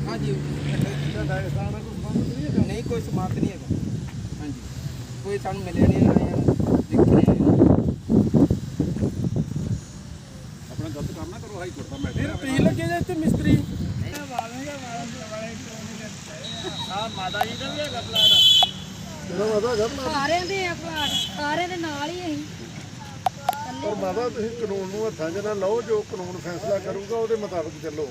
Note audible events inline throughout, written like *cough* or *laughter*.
ਹਾਂਜੀ। ਨਹੀਂ ਕੋਈ ਸਮਾਤ ਨਹੀਂ ਹੈਗਾ। ਹਾਂਜੀ। ਕੋਈ ਸਾਨੂੰ ਮਿਲਿਆ ਨਹੀਂ ਆਇਆ ਦੇਖਿਆ ਨਹੀਂ ਆਪਣਾ ਗਲਤ ਕੰਮ ਨਾ ਕਰੋ ਹਾਈ ਕੋਰਟ ਦਾ ਮੈਟਰ ਤੁਸੀਂ ਲੱਗੇ ਜੇ ਇੱਥੇ ਮਿਸਤਰੀ ਸਾਰਿਆਂ ਦੇ ਆ ਪਲਾਟ ਸਾਰਿਆਂ ਦੇ ਨਾਲ ਹੀ ਅਸੀਂ। ਪਰ ਮਾਤਾ ਤੁਸੀਂ ਕਾਨੂੰਨ ਨੂੰ ਹੱਥਾਂ 'ਚ ਨਾ ਲਓ ਜੋ ਕਾਨੂੰਨ ਫੈਸਲਾ ਕਰੂਗਾ ਉਹਦੇ ਮੁਤਾਬਕ ਚੱਲੋ।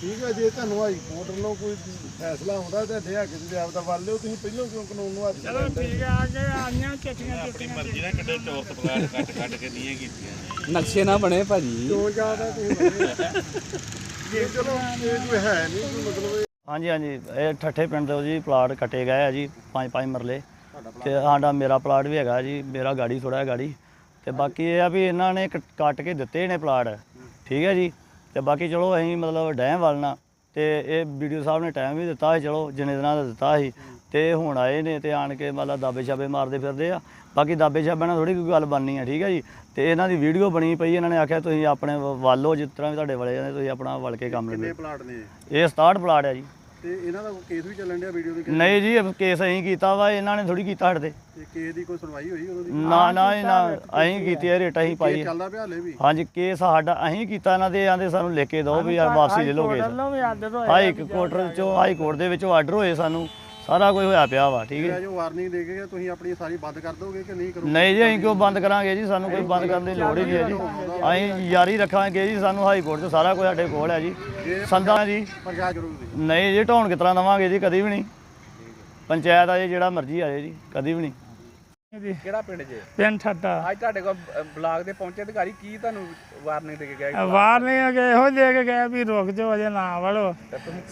ਠੀਕ ਹੈ ਜੇ ਤੁਹਾਨੂੰ ਹਾਈ ਕੋਰਟ ਵੱਲੋਂ ਕੋਈ ਫੈਸਲਾ ਆਉਂਦਾ ਤੇ ਅੱਡੇ ਹੱਕ 'ਚ ਜਾਬ ਦਾ ਵੱਲ ਲਿਓ ਤੁਸੀਂ ਪਹਿਲਾਂ ਕਿਉਂ ਕਾਨੂੰਨ ਨੂੰ ਹੱਥ 'ਚ ਲੈਂਦੇ? ਨਕਸ਼ੇ ਨਾ ਬਣੇ ਭਾਜੀ। ਕਿਉਂ ਜ਼ਿਆਦਾ ਤੁਸੀਂ ਬਣੇ? *laughs* ਇਹ ਚਲੋ ਇਹ ਕੋਈ ਹੈ ਨਹੀਂ ਕੋਈ ਮਤਲਬ ਇਹ ਹਾਂਜੀ ਹਾਂਜੀ। ਇਹ ਠੱਠੇ ਪਿੰਡ ਦੇ ਜੀ ਪਲਾਟ ਕੱਟੇ ਗਏ ਆ ਜੀ ਪੰਜ ਪੰਜ ਮਰਲੇ। ਤੇ ਸਾਡਾ ਮੇਰਾ ਪਲਾਟ ਵੀ ਹੈਗਾ ਜੀ ਮੇਰਾ ਗਾੜੀ ਥੋੜਾ ਹੈ ਗਾੜੀ। ਤੇ ਬਾਕੀ ਇਹ ਆ ਵੀ ਇਹਨਾਂ ਨੇ ਕ- ਕੱਟ ਕੇ ਦਿੱਤੇ ਨੇ ਪਲਾਟ। ਠੀਕ ਹੈ ਜੀ। ਤੇ ਬਾਕੀ ਚਲੋ ਅਸੀਂ ਮਤਲਬ ਡੈਮ ਵਾਲਣਾ ਤੇ ਇਹ ਵੀਡੀਓ ਸਾਹਿਬ ਨੇ ਟਾਈਮ ਵੀ ਦਿੱਤਾ ਸੀ ਚਲੋ ਜਿੰਨੇ ਦਿਨਾਂ ਦਾ ਦਿੱਤਾ ਸੀ ਤੇ ਹੁਣ ਆਏ ਨੇ ਤੇ ਆਣ ਕੇ ਮਤਲਬ ਦਾਬੇ ਛਾਬੇ ਮਾਰਦੇ ਫਿਰਦੇ ਆ। ਬਾਕੀ ਦਾਬੇ ਛਾਬੇ ਨਾਲ ਥੋੜੀ ਕੋਈ ਗੱਲ ਬਣਨੀ ਆ ਠੀਕ ਹੈ ਜੀ? ਤੇ ਇਹਨਾਂ ਦੀ ਵੀਡੀਓ ਬਣੀ ਪਈ ਇਹਨਾਂ ਨੇ ਆਖਿਆ ਤੁਸੀਂ ਆਪਣੇ ਵੱਲੋਂ ਜਿਸ ਤਰ੍ਹਾਂ ਵੀ ਤੁਹਾਡੇ ਵਲੇ ਜਾਂਦੇ ਤੁਸੀਂ ਆਪਣਾ ਵਲ ਕੇ ਕੰਮ ਕਿੰਨੇ ਲੈ ਪਲਾਟ ਨੇ ਇਹ? 67 ਪਲਾਟ ਹੈ ਜੀ। ਤੇ ਇਹਨਾਂ ਦਾ ਕੇਸ ਵੀ ਚੱਲਣ ਡਿਆ ਵੀਡੀਓ ਦੇ ਨਹੀਂ ਜੀ ਇਹ ਕੇਸ ਅਸੀਂ ਕੀਤਾ ਵਾ ਇਹਨਾਂ ਨੇ ਥੋੜੀ ਕੀਤਾ ਸਾਡੇ ਤੇ। ਤੇ ਕੇਸ ਦੀ ਕੋਈ ਸੁਣਵਾਈ ਹੋਈ ਉਦੋਂ ਦੀ? ਨਾ ਨਾ ਇਹ ਨਾ ਅਸੀਂ ਕੀਤੀ ਹੈ ਰੇਟ ਅਸੀਂ ਪਾਈ ਕੇਸ ਹੈ। ਚੱਲਦਾ ਪਿਆ ਹਲੇ ਵੀ? ਹਾਂਜੀ ਕੇਸ ਸਾਡਾ ਅਸੀਂ ਕੀਤਾ ਇਹਨਾਂ ਦੇ ਆਂਦੇ ਸਾਨੂੰ ਲਿਖ ਕੇ ਦਿਓ ਵੀ ਯਾਰ ਵਾਪਸੀ ਲੈ ਕੇਸ ਹਾਈ ਕੋਰਟ ਚੋਂ ਹਾਈ ਕੋਰਟ ਦੇ ਵਿੱਚੋਂ ਆਰਡਰ ਹੋਏ ਸਾਨੂੰ। ਸਾਰਾ ਕੁਝ ਹੋਇਆ ਪਿਆ ਵਾ ਠੀਕ ਹੈ। ਜੋ ਵਾਰਨਿੰਗ ਦੇ ਕੇ ਤੁਸੀਂ ਆਪਣੀ ਸਾਰੀ ਬੰਦ ਕਰ ਦੋਗੇ ਕਿ ਨਹੀਂ ਕਰੋਗੇ? ਨਹੀਂ ਜੀ ਅਸੀਂ ਕਿਉਂ ਬੰਦ ਕਰਾਂਗੇ ਜੀ? ਸਾਨੂੰ ਕੋਈ ਬੰਦ ਕਰਨ ਦੀ ਲੋੜ ਹੀ ਨਹੀਂ ਹੈ ਜੀ। ਅਸੀਂ ਜਾਰੀ ਰੱਖਾਂਗੇ ਜੀ ਸਾਨੂੰ ਹਾਈ ਕੋਰਟ 'ਚ ਸਾਰਾ ਕੁਝ ਸਾਡੇ ਕੋਲ ਹੈ ਜੀ। ਸੰਦਾਂ ਜੀ। ਪ੍ਰਸ਼ਾਸਨ ਕਰੋਗੇ ਨਹੀਂ ਜੀ ਢਾਉਣ ਕਿਸ ਤਰ੍ਹਾਂ ਦਵਾਂਗੇ ਜੀ ਕਦੀ ਵੀ ਨਹੀਂ। ਪੰਚਾਇਤ ਆ ਜੀ ਜਿਹੜਾ ਮਰਜ਼ੀ ਆ ਜੀ ਕਦੀ ਵੀ ਨਹੀਂ। ਕਿਹੜਾ ਪਿੰਡ ਜੇ? ਪਿੰਡ ਠੱਟਾ। ਅੱਜ ਤੁਹਾਡੇ ਕੋਲ ਅ, ਬਲਾਕ ਦੇ ਪਹੁੰਚੇ ਅਧਿਕਾਰੀ ਕੀ ਤੁਹਾਨੂੰ ਵਾਰਨਿੰਗ ਦੇ ਕੇ ਗਏ? ਵਾਰ ਨਹੀਂ ਗਏ ਇਹੋ ਦੇ ਕੇ ਗਏ ਵੀ ਰੁਕ ਜਾਓ ਅਜੇ ਨਾ ਵੜੋ।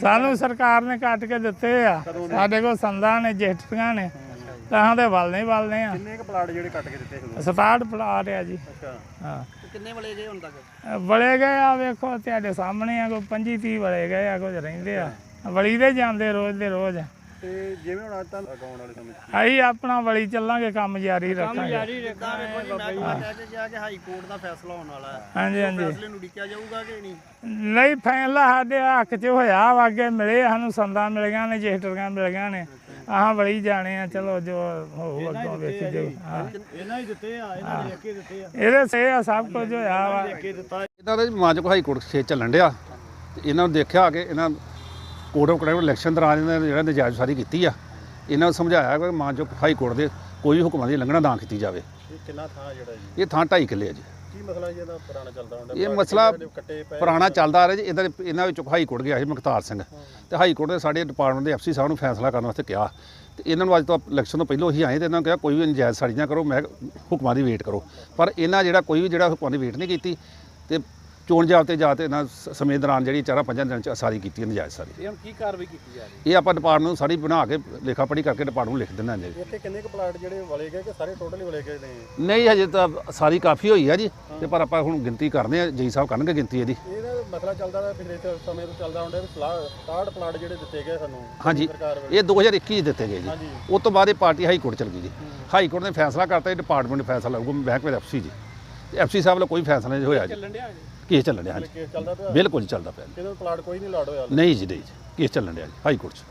ਸਾਨੂੰ ਸਰਕਾਰ ਨੇ ਕੱਟ ਕੇ ਦਿੱਤੇ ਆ। ਸਾਡੇ ਕੋਲ ਸੰਦਾਂ ਨੇ ਜੇਠੀਆਂ ਨੇ। ਤਾਂ ਦੇ ਵੱਲ ਨਹੀਂ ਵੱਲਨੇ ਆ। ਕਿੰਨੇ ਕੁ ਪਲਾਟ ਜਿਹੜੇ ਕੱਟ ਕੇ ਦਿੱਤੇ ਤੁਹਾਨੂੰ? 67 ਪਲਾਟ ਆ ਜੀ। ਅੱਛਾ। ਹਾਂ। ਕਿੰਨੇ ਵਲੇ ਗਏ ਹੁਣ ਤੱਕ? ਵਲੇ ਗਏ ਆ ਵੇਖੋ ਤੁਹਾਡੇ ਸਾਹਮਣੇ ਆ ਕੋਈ 25 30 ਵਲੇ ਗਏ ਆ ਕੁਝ ਰਹਿੰਦੇ ਆ। ਵਲੀ ਦੇ ਜਾਂਦੇ ਰੋਜ਼ ਦੇ ਰੋਜ਼। ਤੇ ਜਿਵੇਂ ਹੁਣ ਅੱਜ ਤਾਂ ਅਗਾਉਣ ਵਾਲੇ ਸਮੇਂ 'ਚ ਅਸੀਂ ਆਪਣਾ ਵਲੀ ਚੱਲਾਂਗੇ ਕੰਮ ਜਾਰੀ ਰੱਖਾਂਗੇ। ਜਾ ਕੇ ਹਾਈ ਕੋਰਟ ਦਾ ਫੈਸਲਾ ਹੋਣ ਵਾਲਾ ਹੈ। ਹਾਂਜੀ ਹਾਂਜੀ। ਫੈਸਲੇ ਨੂੰ ਡਿੱਕਿਆ ਜਾਊਗਾ ਕਿ ਨਹੀਂ? ਨਹੀਂ ਫੈਸਲਾ ਸਾਡੇ ਹੱਕ 'ਚ ਹੋਇਆ ਵਾ ਅੱਗੇ ਮਿਲੇ ਸਾਨੂੰ ਸੰਦਾਂ ਮਿਲ ਗਈਆਂ ਨੇ ਜੇਟਰੀਆਂ ਮਿਲ ਗਈਆਂ ਨੇ। ਆਹ ਵਲੀ ਜਾਣੇ ਆ ਚਲੋ ਜੋ ਹੋਊ ਅੱਗੋਂ ਵੇਖੀ ਜਾਊ। ਹਾਂ। ਇਹਨਾਂ ਹੀ ਦਿੱਤੇ ਆ ਇਹਨਾਂ ਨੇ ਕੇ ਦਿੱਤੇ ਆ। ਇਹਦੇ ਸੇ ਆ ਸਭ ਕੁਝ ਹੋਇਆ ਵਾ। ਇਹਨਾਂ ਦਾ ਮਾਜਕ ਹਾਈ ਕੋਰਟ ਖੇਤ ਚੱਲਣ ਡਿਆ। ਤੇ ਇਹਨਾਂ ਨੂੰ ਦੇਖਿਆ ਕਿ ਇਹਨਾਂ ਕੋਰਟ ਆਫ ਕੰਡਕਟ ਇਲੈਕਸ਼ਨ ਦੌਰਾਨ ਇਹਨਾਂ ਨੇ ਜਿਹੜਾ ਨਜਾਇਜ਼ ਸਾਰੀ ਕੀਤੀ ਆ ਇਹਨਾਂ ਨੂੰ ਸਮਝਾਇਆ ਕਿ ਮਾਜਕ ਹਾਈ ਕੋਰਟ ਦੇ ਕੋਈ ਵੀ ਹੁਕਮਾਂ ਦੀ ਉਲੰਘਣਾ ਨਾ ਕੀਤੀ ਜਾਵੇ। ਕਿੰਨਾ ਥਾਂ ਜਿਹੜਾ ਜੀ? ਇਹ ਥਾਂ ਢਾਈ ਕਿੱਲੇ ਆ ਜੀ। ਕੀ ਮਸਲਾ ਜੀ ਇਹਦਾ ਪੁਰਾਣਾ ਚੱਲਦਾ ਹੁੰਦਾ? ਇਹ ਮਸਲਾ ਪੁਰਾਣਾ ਚੱਲਦਾ ਆ ਰਿਹਾ ਜੀ ਇਹਨਾਂ ਦੇ- ਇਹਨਾਂ ਵਿੱਚੋਂ ਹਾਈ ਕੋਰਟ ਗਿਆ ਸੀ ਮੁਖਤਾਰ ਸਿੰਘ। ਤੇ ਹਾਈ ਕੋਰਟ ਨੇ ਸਾਡੇ ਡਿਪਾਰਟਮੈਂਟ ਦੇ ਐਫਸੀ ਸਾਹਿਬ ਨੂੰ ਫੈਸਲਾ ਕਰਨ ਵਾਸਤੇ ਕਿਹਾ। ਤੇ ਇਹਨਾਂ ਨੂੰ ਅੱਜ ਤੋਂ ਇਲੈਕਸ਼ਨ ਤੋਂ ਪਹਿਲਾਂ ਹੀ ਆਏ ਤੇ ਇਹਨਾਂ ਨੂੰ ਕਿਹਾ ਕੋਈ ਵੀ ਨਜਾਇਜ਼ ਸਾੜੀ ਨਾ ਕਰੋ ਮੈਂ ਹੁਕਮਾਂ ਦੀ ਵੇਟ ਕਰੋ। ਪਰ ਇਹਨਾਂ ਜਿਹੜਾ ਕੋਈ ਵੀ ਜਿਹੜਾ ਹੁਕਮਾਂ ਦੀ ਵੇਟ ਨਹੀਂ ਕੀਤੀ ਤੇ ਚੋਣ ਜਾਬਤੇ ਜਾ ਤੇ ਇਹਨਾਂ ਸ- ਸਮੇਂ ਦੌਰਾਨ ਜਿਹੜੀ ਚਾਰਾਂ ਪੰਜਾਂ ਦਿਨਾਂ ਚ ਸਾਰੀ ਕੀਤੀ ਹੈ ਨਜਾਇਜ਼ ਸਾਰੀ। ਇਹ ਹੁਣ ਕੀ ਕਾਰਵਾਈ ਕੀਤੀ ਜਾ ਰਹੀ ਇਹ ਆਪਾਂ ਡਿਪਾਰਟਮੈਂਟ ਨੂੰ ਸਾਰੀ ਬਣਾ ਕੇ ਲੇਖਾ ਪੜ੍ਹੀ ਕਰਕੇ ਡਿਪਾਰਟਮੈਂਟ ਨੂੰ ਲਿਖ ਦਿੰਦਾ ਜੀ। ਇੱਥੇ ਕਿੰਨੇ ਕੁ ਪਲਾਟ ਜਿਹੜੇ ਵਲੇ ਗਏ ਕਿ ਸਾਰੇ ਟੋਟਲੀ ਵਲੇ ਗਏ ਨੇ? ਨਹੀਂ ਹਜੇ ਤਾਂ ਸਾਰੀ ਕਾਫੀ ਹੋਈ ਆ ਜੀ ਤੇ ਪਰ ਆਪਾਂ ਹੁਣ ਗਿਣਤੀ ਕਰਨੇ ਆ ਜੀ ਸਾਹਿਬ ਕਰਨਗੇ ਗਿਣਤੀ ਇਹਦੀ। ਇਹਦਾ ਮਸਲਾ ਚੱਲਦਾ ਰਿਹਾ ਪਿਛਲੇ ਚ- ਸਮੇਂ ਤੋਂ ਚੱਲਦਾ ਹੁੰਦਾ ਵੀ 67 ਪਲਾਟ ਜਿਹੜੇ ਦਿੱਤੇ ਗਏ ਸਾਨੂੰ ਹਾਂਜੀ ਸਰਕਾਰ ਵੱਲੋਂ। ਇਹ 2021 ਚ ਦਿੱਤੇ ਗਏ ਜੀ। ਹਾਂਜੀ। ਉਸ ਤੋਂ ਬਾਅਦ ਇਹ ਪਾਰਟੀ ਹਾਈ ਕੋਰਟ ਚਲ ਗਈ ਜੀ। ਹਾਈ ਕੋਰਟ ਨੇ ਫੈਸਲਾ ਕਰਤਾ ਇਹ ਡਿਪਾਰਟਮੈਂਟ ਫੈਸਲਾ ਲਊਗਾ ਬੈਂਕ ਵਿੱਚ ਐਫਸੀ ਜੀ। ਤੇ ਐਫਸੀ ਸਾਹਿਬ ਵੱਲੋਂ ਕੋਈ ਫੈਸਲਾ ਨਹੀਂ ਹੋਇਆ ਜੀ। ਚੱਲਣ ਡਿਆ ਕੇਸ ਚੱਲਣ ਡਿਆ ਹਾਂਜੀ ਕੇਸ ਚੱਲਦਾ ਪਿਆ? ਬਿਲਕੁਲ ਚੱਲਦਾ ਪਿਆ। ਕਿਹਦੇ ਪਲਾਟ ਕੋਈ ਨਹੀਂ ਲਾੜ ਹੋਇਆ ਨਹੀਂ ਜੀ ਨਹੀਂ ਜੀ। ਕੇਸ ਚੱਲਣ ਡਿਆ ਜੀ ਹਾਈ ਕੋਰਟ 'ਚ।